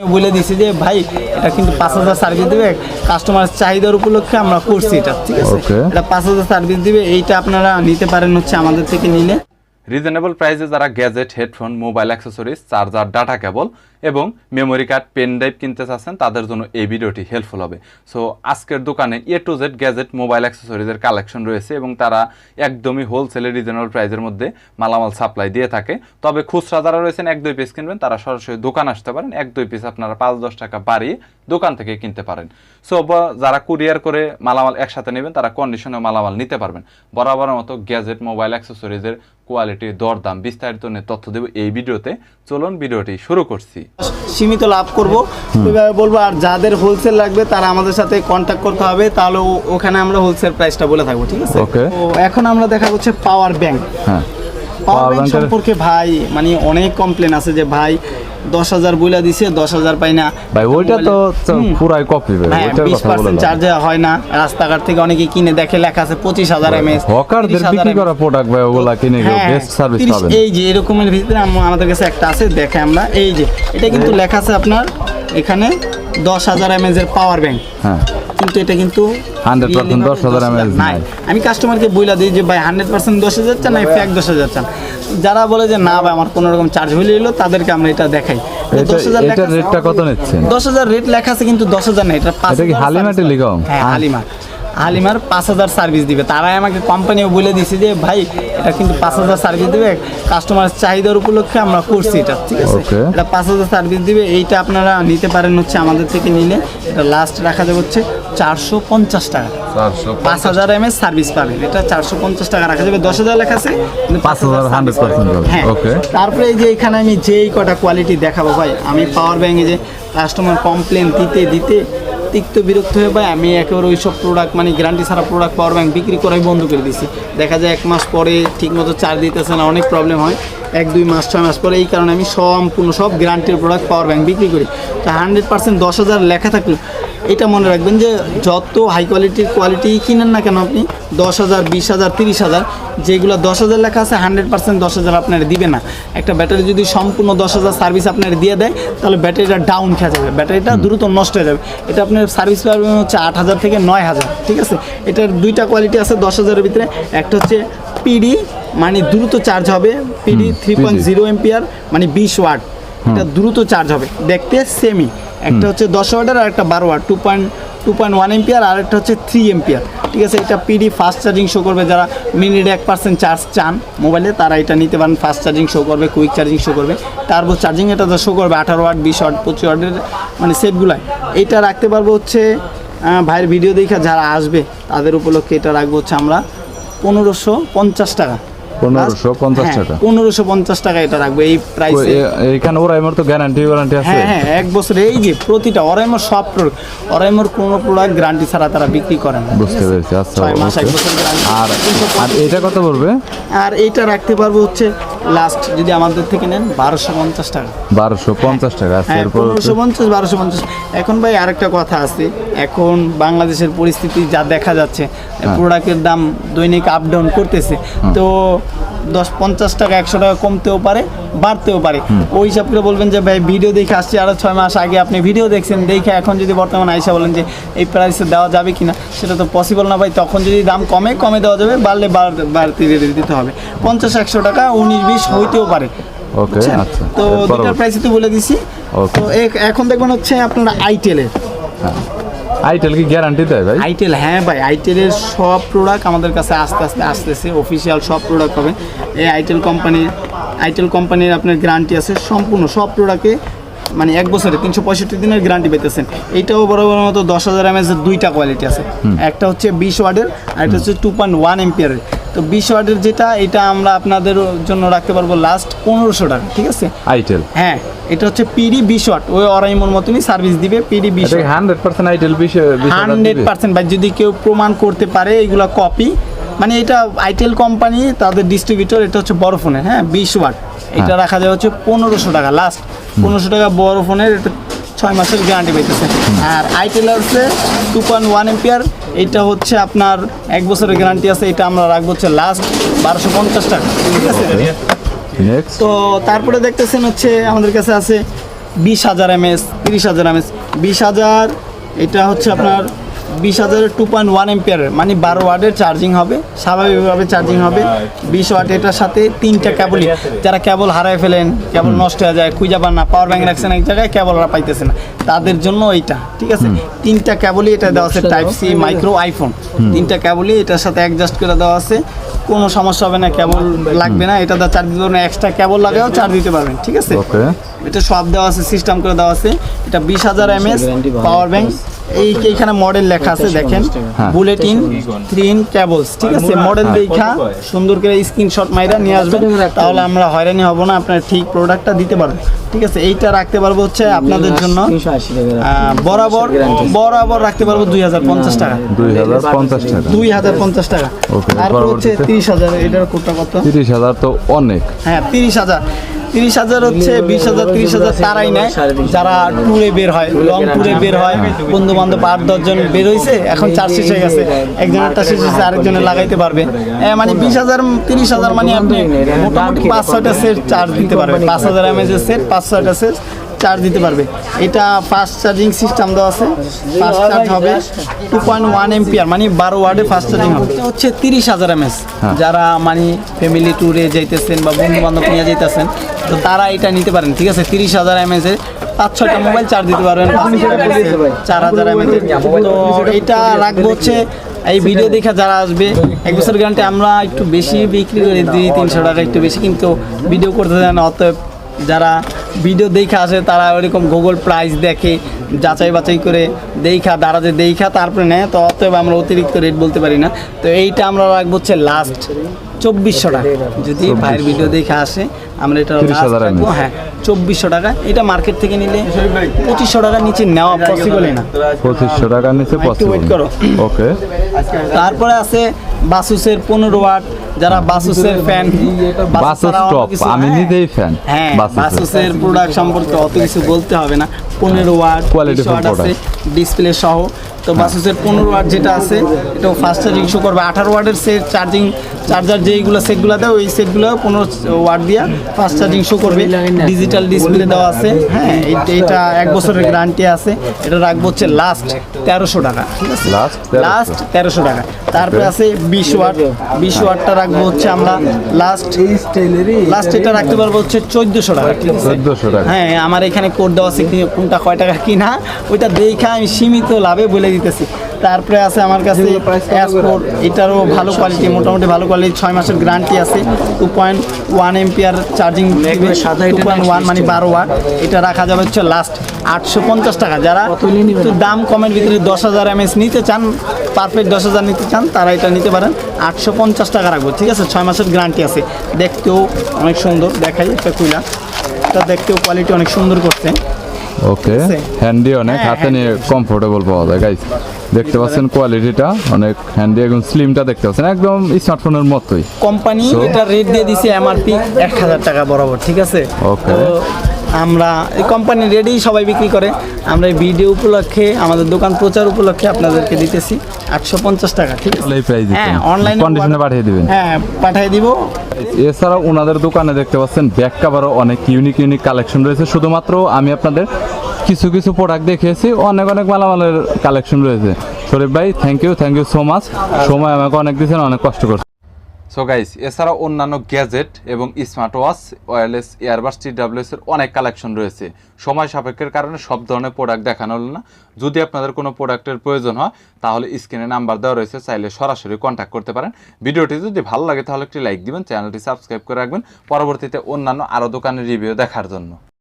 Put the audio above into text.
বলে দিছি যে ভাই এটা কিন্তু পাঁচ হাজার সার্ভিস দেবে। কাস্টমার চাহিদার উপলক্ষে আমরা করছি এটা ঠিক আছে? এটা পাঁচ হাজার সার্ভিস দিবে। এইটা আপনারা নিতে পারেন হচ্ছে আমাদের থেকে নিলে। রিজনেবল প্রাইসে যারা gadget headphone mobile accessories charger data cable এবং মেমোরি কার্ড পেন ড্রাইভ কিনতে চাচ্ছেন, তাদের জন্য এই ভিডিওটি হেল্পফুল হবে। সো আজকের দোকানে A to Z gadget mobile অ্যাক্সেসরিজের collection রয়েছে এবং তারা একদমই হোলসেলে রিজনেবল প্রাইসের মধ্যে মালামাল সাপ্লাই দিয়ে থাকে। তবে খুচরা যারা রয়েছেন, এক দুই পিস কিনবেন, তারা সরাসরি দোকান আসতে পারেন। এক দুই পিস আপনারা পাঁচ দশ টাকা বাড়িয়ে দোকান থেকে কিনতে পারেন। সো যারা কুরিয়ার করে মালামাল একসাথে নেবেন, তারা কন্ডিশনে মালামাল নিতে পারবেন। বরাবরের মতো গ্যাজেট মোবাইল অ্যাক্সেসরিজের কোয়ালিটি দরদাম বিস্তারিত নিয়ে তথ্য দেবো এই ভিডিওতে। চলুন, ভিডিওটি শুরু করছি। সীমিত লাভ করব। ওইভাবে বলব আর যাদের হোলসেল লাগবে তারা আমাদের সাথে কন্ট্যাক্ট করতে হবে তাহলে ওখানে আমরা হোলসেল প্রাইসটা বলে থাকব ঠিক আছে? তো এখন আমরা দেখা হচ্ছে পাওয়ার ব্যাংক হ্যাঁ। পাওয়ার ব্যাংক সম্পর্কে ভাই মানে অনেক কমপ্লেন আছে যে ভাই দশ হাজার বইলা দিছে দশ হাজার পাই না। ভাই ওইটা তো পুরাই কপি ভাই হ্যাঁ বিশ পার্সেন্ট চার্জ হয় না রাস্তাঘাট থেকে অনেকে কিনে দেখে লেখা আছে পঁচিশ হাজার এম এস হকারদের বিক্রি করা প্রোডাক্ট ভাই ওগুলা কিনে হ্যাঁ, বেস্ট সার্ভিস পাবেন। এই যে এরকমের ভিতরে আমাদের কাছে একটা আছে দেখে আমরা। এই যে এটা কিন্তু লেখা আছে আপনার এখানে দশ হাজার এমএজ এর পাওয়ার ব্যাংক হ্যাঁ। কিন্তু এটা কিন্তু 100% 10,000 10,000 নাই। নাই। আমি কাস্টমারকে বইলা দিই যে ভাই হান্ড্রেড পার্সেন্ট দশ হাজার চান না ফ্যাক দশ হাজার চান? যারা বলে যে না ভাই আমার কোনো রকম চার্জ হইলে এলো তাদেরকে আমরা এটা দেখাই। এটা রেটটা কত নিচ্ছেন? দশ হাজার রেট লেখা আছে কিন্তু দশ হাজার না এটা পাঁচ হাজার হালিমা service টেলিকম? হ্যাঁ। হালিমা হালিমার। পাঁচ হাজার সার্ভিস দিবে। তারাই আমাকে কোম্পানিও বলে দিছে যে ভাই এটা কিন্তু পাঁচ হাজার সার্ভিস দিবে। কাস্টমার চাহিদার উপলক্ষে আমরা করছি এটা ঠিক আছে? এটা পাঁচ হাজার সার্ভিস দিবে। এইটা আপনারা নিতে পারেন হচ্ছে আমাদের থেকে নিলে। এটা লাস্ট রাখা যাবে হচ্ছে। চারশো পঞ্চাশ টাকা। পাঁচ হাজার এম এস সার্ভিস পাবেন। এটা চারশো পঞ্চাশ টাকা রাখা যাবে। দশ হাজার লেখা আছে কিন্তু 5,000 service 100% পাবেন। পাবে। হ্যাঁ। তারপরে এই যে এখানে আমি যেই কটা কোয়ালিটি দেখাবো ভাই আমি পাওয়ার ব্যাংকে যে কাস্টমার কমপ্লেন দিতে দিতে তিক্ত বিরক্ত হয়ে ভাই আমি একেবারে ওই সব প্রোডাক্ট মানে গ্যারান্টি ছাড়া প্রোডাক্ট পাওয়ার ব্যাংক বিক্রি করাই বন্ধ করে দিছি দেখা যায় এক মাস পরে ঠিকমতো চার্জ দিতেছে না অনেক প্রবলেম হয়। এক দুই মাস ছয় মাস পরে এই কারণে আমি সম্পূর্ণ সব গ্যারান্টির প্রোডাক্ট পাওয়ার ব্যাংক বিক্রি করি। তা হান্ড্রেড পার্সেন্ট দশ হাজার লেখা থাকল। এটা মনে রাখবেন যে যত হাই কোয়ালিটির কোয়ালিটি কিনেন না কেন আপনি দশ হাজার বিশ হাজার তিরিশ হাজার যেগুলো দশ হাজার লেখা আছে হান্ড্রেড পার্সেন্ট দশ হাজার আপনার দিবে না। একটা ব্যাটারি যদি সম্পূর্ণ দশ হাজার সার্ভিস আপনার দিয়ে দেয় তাহলে ব্যাটারিটা ডাউন খেয়ে যাবে। ব্যাটারিটা দ্রুত নষ্ট হয়ে যাবে। এটা আপনার সার্ভিস পাবেন হচ্ছে আট হাজার থেকে নয় হাজার ঠিক আছে? এটার দুইটা কোয়ালিটি আছে দশ হাজারের ভিতরে। একটা হচ্ছে পিডি মানে দ্রুত চার্জ হবে। PD three point zero ampere মানে বিশ ওয়াট এটা দ্রুত চার্জ হবে। দেখতে সেমি একটা হচ্ছে দশ ওয়াটের আর একটা বারো watt two point two point one ampere আর একটা হচ্ছে থ্রি এম্পিয়ার ঠিক আছে, এটা পিডি ফাস্ট চার্জিং শো করবে, যারা মিনিট এক পার্সেন্ট চার্জ চান মোবাইলে তারা এটা নিতে পারেন ফাস্ট চার্জিং শো করবে কুইক চার্জিং শো করবে। টার্বো চার্জিং এটা শো করবে, আঠারো ওয়াট, বিশ ওয়াট, পঁচিশ ওয়াটের মানে সেটগুলাই এটা রাখতে পারব হচ্ছে ভাইয়ের ভিডিও দেখে যারা আসবে, তাদের উপলক্ষে এটা রাখব হচ্ছে আমরা পনেরোশো পঞ্চাশ টাকা। 1550 পঞ্চাশ টাকা। পনেরোশো পঞ্চাশ টাকা এটা রাখবে এই প্রাইস এখানে ওরা এমন তো গ্যারান্টি ওয়ারান্টি আছে? হ্যাঁ হ্যাঁ এক বছর এই যে প্রতিটা অরাইমোর সব প্রোডাক্ট অরাইমোর কোনো প্রোডাক্ট গ্যারান্টি ছাড়া তারা বিক্রি করে না। বুঝতে পেরেছি আচ্ছা। আর আর এটা কত পড়বে? আর এইটা রাখতে পারব হচ্ছে লাস্ট যদি আমাদের থেকে নেন বারোশো পঞ্চাশ টাকা। বারোশো পঞ্চাশ টাকা হ্যাঁ পনেরোশো পঞ্চাশ বারোশো পঞ্চাশ। এখন ভাই আরেকটা কথা আছে এখন বাংলাদেশের পরিস্থিতি যা দেখা যাচ্ছে হ্যাঁ। প্রোডাক্টের দাম দৈনিক আপ ডাউন করতেছে। তো দশ পঞ্চাশ টাকা একশো টাকা কমতেও পারে বাড়তেও পারে। ওই হিসাব করে বলবেন যে ভাই ভিডিও দেখে আসছি আরও ছয় মাস আগে আপনি ভিডিও দেখছেন দেখে এখন যদি বর্তমানে আইসা বলেন যে এই প্রাইসে দেওয়া যাবে কিনা? সেটা তো পসিবল না ভাই। তখন যদি দাম কমে কমে দেওয়া যাবে বাড়লে বাড়- বাড়তি রেটে দিতে হবে। পঞ্চাশ একশো টাকা উনিশ বিশ হইতেও পারে। ওকে আচ্ছা। তো দুটার প্রাইসই তো বলে দিছি। তো এখন দেখবেন হচ্ছে আপনারা আইটেলের আইটেল কি গ্যারান্টি দেয় ভাই? আইটেল হ্যাঁ ভাই আইটেলের সব প্রোডাক্ট আমাদের কাছে আস্তে আস্তে আসতেছে অফিসিয়াল সব প্রোডাক্ট হবে। এই আইটেল কোম্পানির আইটেল কোম্পানির আপনার গ্যারান্টি আছে সম্পূর্ণ সব প্রোডাক্টে মানে এক বছরে তিনশো পঁয়ষট্টি দিনের গ্যারান্টি পেতেছেন। এইটাও বড় বড় মতো দশ হাজার এমএস এর দুইটা কোয়ালিটি আছে। একটা হচ্ছে বিশ ওয়ার্ডের আর একটা হচ্ছে টু পয়েন্ট ওয়ান এম্পিয়ারের তো বিশ ওয়ার্ডের যেটা এটা আমরা আপনাদের জন্য রাখতে পারব লাস্ট পনেরোশো টাকা ঠিক আছে? আইটেল হ্যাঁ এটা হচ্ছে পিডি বিশ ওয়াট ওই অরাইমোর মতনই সার্ভিস দিবে পিডি বিশ হান্ড্রেড পার্সেন্ট আইটেল বিশ হান্ড্রেড পার্সেন্ট ভাই যদি কেউ প্রমাণ করতে পারে এগুলো কপি মানে এটা আইটেল কোম্পানি তাদের ডিস্ট্রিবিউটর এটা হচ্ছে বড় ফোনের হ্যাঁ বিশ ওয়াট। এটা রাখা যায় হচ্ছে পনেরোশো টাকা লাস্ট পনেরোশো টাকা বড় ফোনের এটা ছয় মাসের গ্যারান্টি পেতেছে আর আইটেল হচ্ছে টু পয়েন্ট ওয়ান এম্পিয়ার এটা হচ্ছে আপনার এক বছরের গ্যারান্টি আছে এটা আমরা রাখব হচ্ছে লাস্ট বারোশো পঞ্চাশ টাকা ঠিক আছে? তো তারপরে দেখতেছেন হচ্ছে আমাদের কাছে আছে বিশ হাজার এম এস তিরিশ হাজার এম এস বিশ হাজার এটা হচ্ছে আপনার বিশ হাজারের টু পয়েন্ট ওয়ান এম্পিয়ারের মানে বারো ওয়াটের চার্জিং হবে স্বাভাবিকভাবে চার্জিং হবে। বিশ ওয়াট এটার সাথে তিনটা কেবলই যারা কেবল হারায় ফেলেন কেবল নষ্ট হয়ে যায় খুঁজে পান না পাওয়ার ব্যাংক রাখছেন এক জায়গায় কেবল ওরা পাইতেছে না। তাদের জন্য এইটা ঠিক আছে? তিনটা কেবলই এটা দেওয়া আছে টাইপ সি মাইক্রো আইফোন তিনটা কেবলই এটার সাথে অ্যাডজাস্ট করে দেওয়া আছে। কোনো সমস্যা হবে না কেবল লাগবে না। এটা চার্জ দিতে পারবেন এক্সট্রা কেবল লাগাও চার্জ দিতে পারবেন ঠিক আছে? এটা সব দেওয়া আছে সিস্টেম করে দেওয়া আছে। এটা বিশ হাজার এমএস পাওয়ার ব্যাংক এই এইখানে মডেল লেখা আছে দেখেন। হ্যাঁ। বুলেটিন থ্রি ইন কেবলস ঠিক আছে? মডেল দেখা সুন্দর করে স্ক্রিনশট মাইরা নিয়ে আসবেন। তাহলে আমরা হয়রানি হব না আপনার ঠিক প্রোডাক্টটা দিতে পারবেন ঠিক আছে? এইটা রাখতে পারব হচ্ছে আপনাদের জন্য। বরাবর বরাবর রাখতে পারব দুই হাজার পঞ্চাশ টাকা। দুই হাজার পঞ্চাশ টাকা। দুই হাজার পঞ্চাশ টাকা। তারপর হচ্ছে? তিরিশ হাজার এটার কোডটা কত? তিরিশ হাজার তো অনেক। হ্যাঁ তিরিশ হাজার। তিরিশ হাজার হচ্ছে বিশ হাজার তিরিশ হাজার তারাই নেয়। যারা ট্যুরে বের হয় লং ট্যুরে বের হয় বন্ধু বান্ধব আট দশজন বের হয়েছে এখন চার শেষ হয়ে গেছে। একজনেরটা শেষ হয়েছে আরেকজনে লাগাইতে পারবে। মানে বিশ হাজার তিরিশ হাজার মানে আপনি মোটামুটি পাঁচ ছয়টা সেট চার্জ দিতে পারবেন পাঁচ হাজার এমএজের সেট পাঁচ ছয়টা সেট চার্জ দিতে পারবে। এটা ফাস্ট চার্জিং সিস্টেম দেওয়া আছে। ফাস্ট চার্জ হবে টু পয়েন্ট ওয়ান এমপিআর মানে বারো ওয়ার্ডে ফাস্ট চার্জিং হবে। হচ্ছে তিরিশ হাজার এমএস হ্যাঁ। যারা মানে ফ্যামিলি ট্যুরে যাইতেছেন বা বন্ধু বান্ধব নিয়ে যাইতেছেন তো তারা এটা নিতে পারেন ঠিক আছে? তিরিশ হাজার এমএস এর পাঁচ ছয়টা মোবাইল চার্জ দিতে পারবেন। চার হাজার এমএস তো এটা রাখব হচ্ছে এই ভিডিও দেখা যারা আসবে এক বছর গ্যারান্টি আমরা একটু বেশি বিক্রি করে দিই তিনশো টাকা একটু বেশি। কিন্তু ভিডিও করতে দেয় না অতএব যারা ভিডিও দেখে আসে তারা ওরকম গুগল প্রাইস দেখে যাচাই বাছাই করে দেখা দাঁড়াতে দেখা তারপরে নেয়। তো অতএব আমরা অতিরিক্ত রেট বলতে পারি না। তো এইটা আমরা রাখব হচ্ছে লাস্ট চব্বিশশো টাকা। যদি ভাইয়ের ভিডিও দেখে আসে আমরা এটা রাখব। হ্যাঁ চব্বিশশো টাকা। এটা মার্কেট থেকে নিলে পঁচিশশো টাকার নিচে নেওয়া পসিবল না। পঁচিশশো টাকা নিচে করো। ওকে তারপরে আছে বাসুসের পনেরো ওয়াট যারা বাসুসের ফ্যান আমি নিজেই ফ্যান হ্যাঁ বাসুসের। প্রোডাক্ট সম্পর্কে অত কিছু বলতে হবে না। পনেরো ওয়াট কোয়ালিটি আছে ডিসপ্লে সহ। তো বাসুসের পনেরো ওয়াট যেটা আছে এটাও ফাস্ট চার্জিং শো করবে। আঠারো ওয়াটের সেট চার্জিং চার্জার যেইগুলো সেটগুলো দেয় ওই সেটগুলো পনেরো ওয়াট দিয়া ফাস্ট চার্জিং শো করবে। ডিজিটাল ডিসপ্লে দেওয়া আছে। হ্যাঁ এটা এক বছরের গ্যারান্টি আছে। এটা রাখব হচ্ছে লাস্ট তেরোশো টাকা ঠিক আছে? লাস্ট তেরোশো। টাকা। তারপরে আছে বিশ ওয়াট বিশ ওয়াটটা রাখব হচ্ছে আমরা লাস্ট লাস্ট এটা রাখতে পারব হচ্ছে চোদ্দোশো টাকা ঠিক আছে? 1400 টাকা। হ্যাঁ আমার এখানে কোড দেওয়া আছে কোনটা কয় টাকা কিনা ওইটা দেখে আমি সীমিত লাভে বলে দিতেছি। তারপরে আছে আমার কাছে এয়ারপোর্ট এটারও ভালো কোয়ালিটি মোটামুটি ভালো কোয়ালিটি ছয় মাসের গ্যারান্টি আছে। Two point one ampere charging two point one মানে বারো ওয়াট এটা রাখা যাবে হচ্ছে লাস্ট আটশো পঞ্চাশ টাকা। যারা একটু দাম কমের ভিতরে দশ হাজার এমএস নিতে চান পারফেক্ট দশ হাজার নিতে চান তারা এটা নিতে পারেন। আটশো পঞ্চাশ টাকা রাখব ঠিক আছে? ছয় মাসের গ্যারান্টি আছে। দেখতেও অনেক সুন্দর দেখাই একটা কুইলা এটা দেখতেও কোয়ালিটি অনেক সুন্দর করছে। ওকে হ্যান্ডি অনেক হ্যাঁ, হাতে নিয়ে কমফোর্টেবল পাওয়া যায় গাইস দেখতে পাচ্ছেন কোয়ালিটিটা অনেক হ্যান্ডি এবং স্লিমটা দেখতে পাচ্ছেন একদম স্মার্টফোনের মতোই। কোম্পানি এটা রেট দিয়ে দিছে এমআরপি এক হাজার টাকা বরাবর ঠিক আছে? Okay. আমরা এই কোম্পানি রেডি সবাই বিক্রি করে। আমরা এই ভিডিও উপলক্ষে আমাদের দোকান প্রচার উপলক্ষে আপনাদেরকে দিতেছি আটশো পঞ্চাশ টাকা ঠিক আছে? হ্যাঁ অনলাইনে কন্ডিশনে পাঠিয়ে দিবেন। হ্যাঁ পাঠিয়ে দিব। এছাড়াও ওনাদের দোকানে দেখতে পাচ্ছেন ব্যাক কাভারও অনেক ইউনিক ইউনিক কালেকশন রয়েছে। শুধুমাত্র আমি আপনাদের কিছু কিছু প্রোডাক্ট দেখিয়েছি অনেক অনেক মালামালের কালেকশন রয়েছে। শরীফ ভাই thank you thank you so much সময় আমাকে অনেক দিয়েছেন অনেক কষ্ট করছেন। সো গাইস এছাড়াও অন্যান্য গ্যাজেট এবং স্মার্ট ওয়াচ ওয়্যারলেস ইয়ারবাস এর অনেক কালেকশন রয়েছে। সময় সাপেক্ষের কারণে সব ধরনের প্রোডাক্ট দেখানো হলো না। যদি আপনাদের কোনো প্রোডাক্টের প্রয়োজন হয়, তাহলে স্ক্রিনে নাম্বার দেওয়া রয়েছে, চাইলে সরাসরি কন্ট্যাক্ট করতে পারেন। ভিডিওটি যদি ভালো লাগে, তাহলে একটি লাইক দিবেন চ্যানেলটি সাবস্ক্রাইব করে রাখবেন। পরবর্তীতে অন্যান্য আরও দোকানের রিভিউ দেখার জন্য।